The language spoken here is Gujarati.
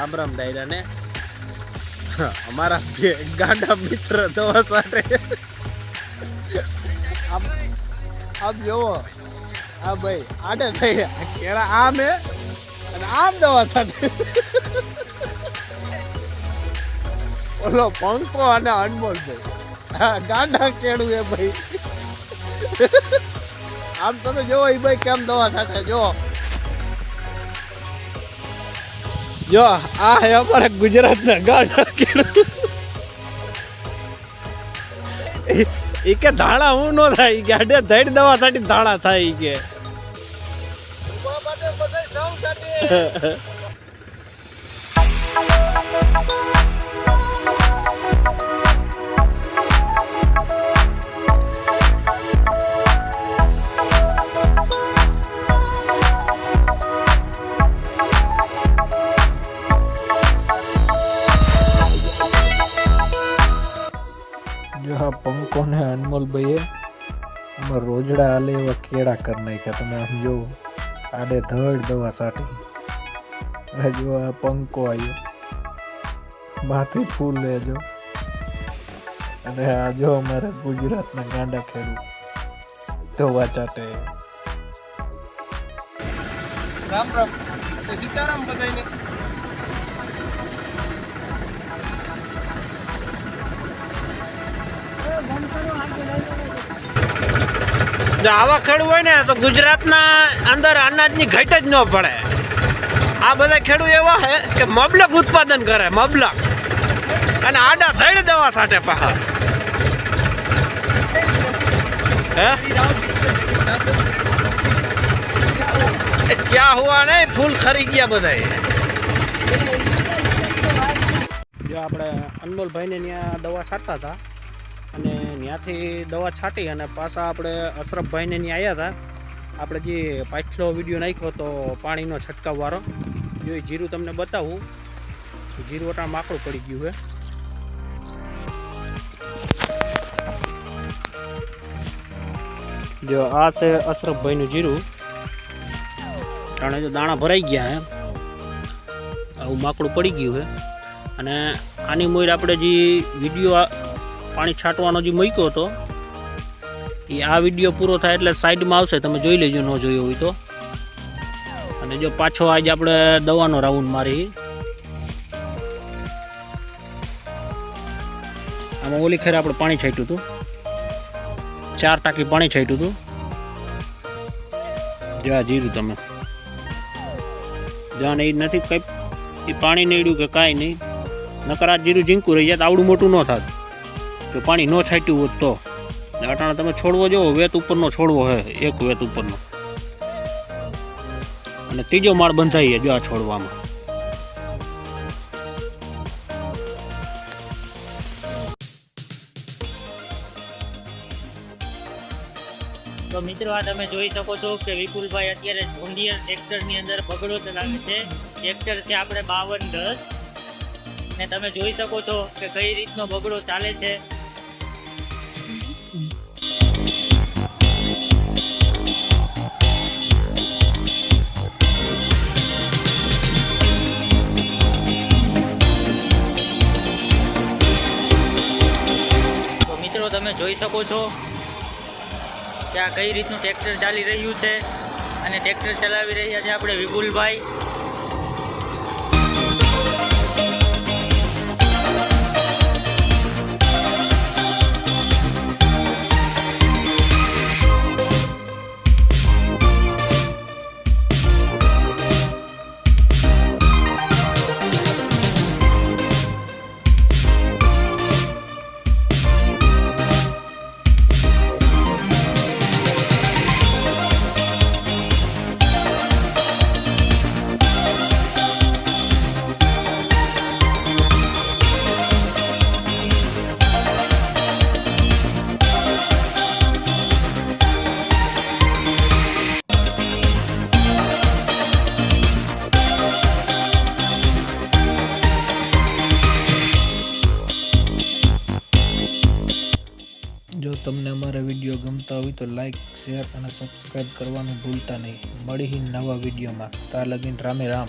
રામ રામ ડાયરા ને અમારા બે ગાંડા મિત્ર દવા સાથે. આમ આમ જોવો. આ ભાઈ, આડે થઈ. કેળા આમ હે, અને આમ દવા સાથે. ઓલો પંખો અને અનમોલ ભાઈ. ગાંડા કેળું એ ભાઈ. આમ તમે જોવો એ ભાઈ કેમ દવા સાથે જો જો આ હે અમારા ગુજરાતના ગાડા એ કે ધાણા હું નો થાય આડે ધડ દવા સાટી ધાણા થાય કે. જો અનમોલભાઈએ આમાં રોજડા હાલે એવા કેળા કરી નાખ્યા. તમે આમ જો આડે ધડ દવા સાટી. જો આ પંકો આવ્યો માથે ફૂલ લેજો અને આ જો અમારા ગુજરાતના ગાંડા ખેડૂત. ધોવા ચાટે. રામ રામ. સીતારામ બધાને જો આવા ખેડૂત હોય ને, તો ગુજરાતના અંદર અનાજની ઘટ જ ન પડે. આ બધા ખેડૂત એવા છે કે મબલક ઉત્પાદન કરે, મબલક. અને આડા થઈ દવા સાથે પહાડ હે? ક્યાં હોવા ને ફૂલ ખરી ગયા બધા જો આપણે અનમોલભાઈને ત્યાં દવા છાંટતા હતા. અને ત્યાંથી દવા છાંટી અને પાછા આપણે અશરફભાઈને ત્યાં આવ્યા હતા. આપણે જે પાછલો વીડિયો નાખ્યો તો પાણીનો છંટકાવવાળો. જો જીરું તમને બતાવું જીરું અટાણ માકડું પડી ગયું છે જો આ છે અશરફભાઈનું જીરું. જાણે જો દાણા ભરાઈ ગયા હે. આવું માકડું પડી ગયું છે અને આની મોર આપણે જે વીડિયો પાણી છાંટવાનો જે મૂક્યો હતો, એ આ વીડિયો પૂરો થાય એટલે સાઈડમાં આવશે, તમે જોઈ લેજો, ન જોયો હોય તો. અને જો પાછો આજે આપણે દવાનો રાઉન્ડ મારી. આમાં ઓલી ખેર આપણે પાણી છાંટ્યું હતું. ચાર ટાંકી પાણી છાંટ્યું હતું. જો, જીરું તમે. જાણે એ નથી કંઈ એ પાણી નીડ્યું કે કાંઈ નહીં. નકર આ જીરું ઝીંકું રહી જાય આવડું મોટું ન થાત. જો પાણી ન છાંટ્યું હોત તો. અટાણે તમે છોડવો જોવો વેત ઉપરનો છોડવો હે, એક વેત ઉપરનો. અને ત્રીજો માળ બંધાઈએ જો આ છોડવામાં. તો મિત્રો આ તમે જોઈ શકો છો કે વિપુલભાઈ અત્યારે જોન્ડિયર ટ્રેક્ટરની અંદર બગડો ચલાવે છે. ટ્રેક્ટર છે આપણે બાવન દસ ને તમે જોઈ શકો છો કે કઈ રીતનો બગડો ચાલે છે. તમે જોઈ શકો છો કે આ કઈ રીતનું ટ્રેક્ટર ચાલી રહ્યું છે. અને ટ્રેક્ટર ચલાવી રહ્યા છે આપણે વિપુલભાઈ. જો તમને અમારા વીડિયો ગમતા હોય તો લાઇક શેર અને સબસ્ક્રાઈબ કરવાનું ભૂલતા નહીં. મળી નવા વિડીયોમાં. ત્યાં લગીન રામે રામ.